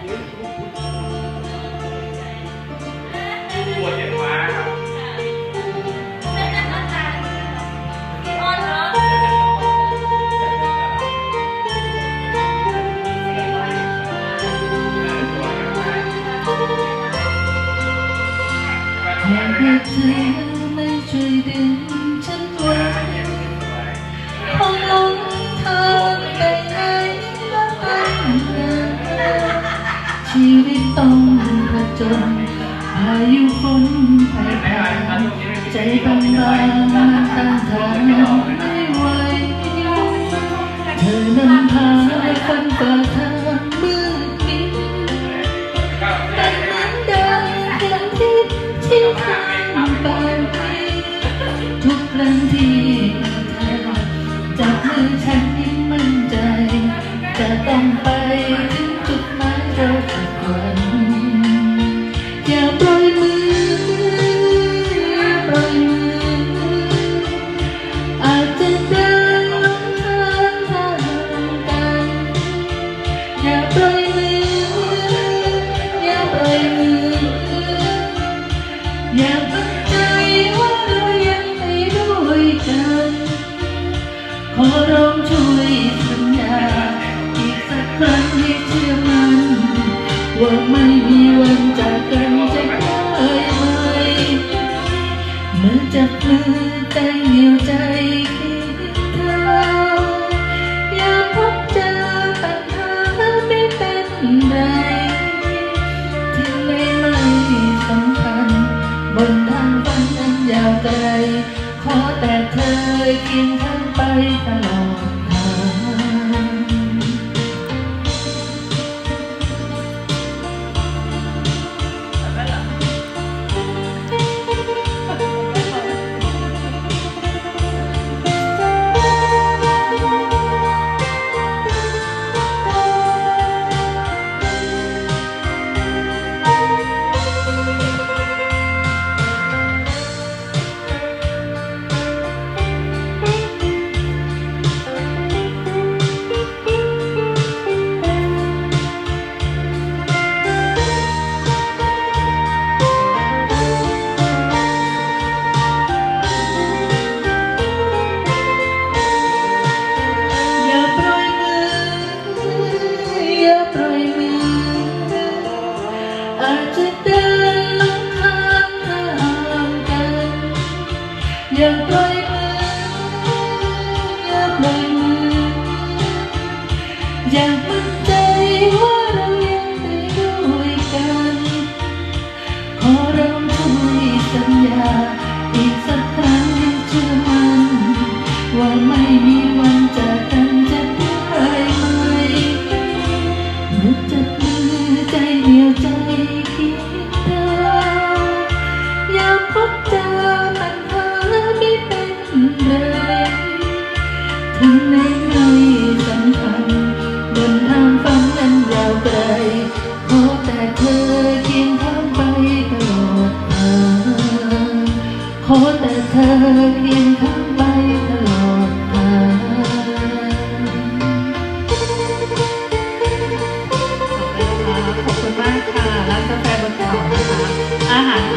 ปว ชีวิตต้องผจญพายุฝนไปใจบางบางๆต้านทานไม่ไหวเธอนำพาฝันฝ่าทางมืดมิดเป็นเหมือนดังเข็มทิศที่ผ่านไปทุกครั้งที่เธอจับมือฉันมั่นใจ จะต้องไปถึง จุดหมายเราสักวันอย่าปล่อยมืออย่าปล่อยมืออาจจะเดินหลงทางทางกันอย่าปล่อยมืออย่าปล่อยมืออย่าปักใจว่าเรายังไม่ด้วยกันขอร้องช่วยสัญญาอีกสักครั้งให้เชื่อ ว่าไม่มีวันจากกันจะได้ไหมเมื่อจับมือใจเหนียวใจคิดเธออย่าพบเจอปัญหาไม่เป็นไรถึงไม่ไม่สำคัญบนทางฝันนั้นยาวไกล ขอแต่เธอเคียงข้างไปตลอด ปอยมืออาจจะเติมทางทางกัอยาปล่อยมืออย่าปล่อยมืออย่ามั่นใจว่า ขอแต่เธอเคียงข้างไปตลอดทางขอบคุณมากค่ะร้านกาแฟบนเขานะคะอาหาร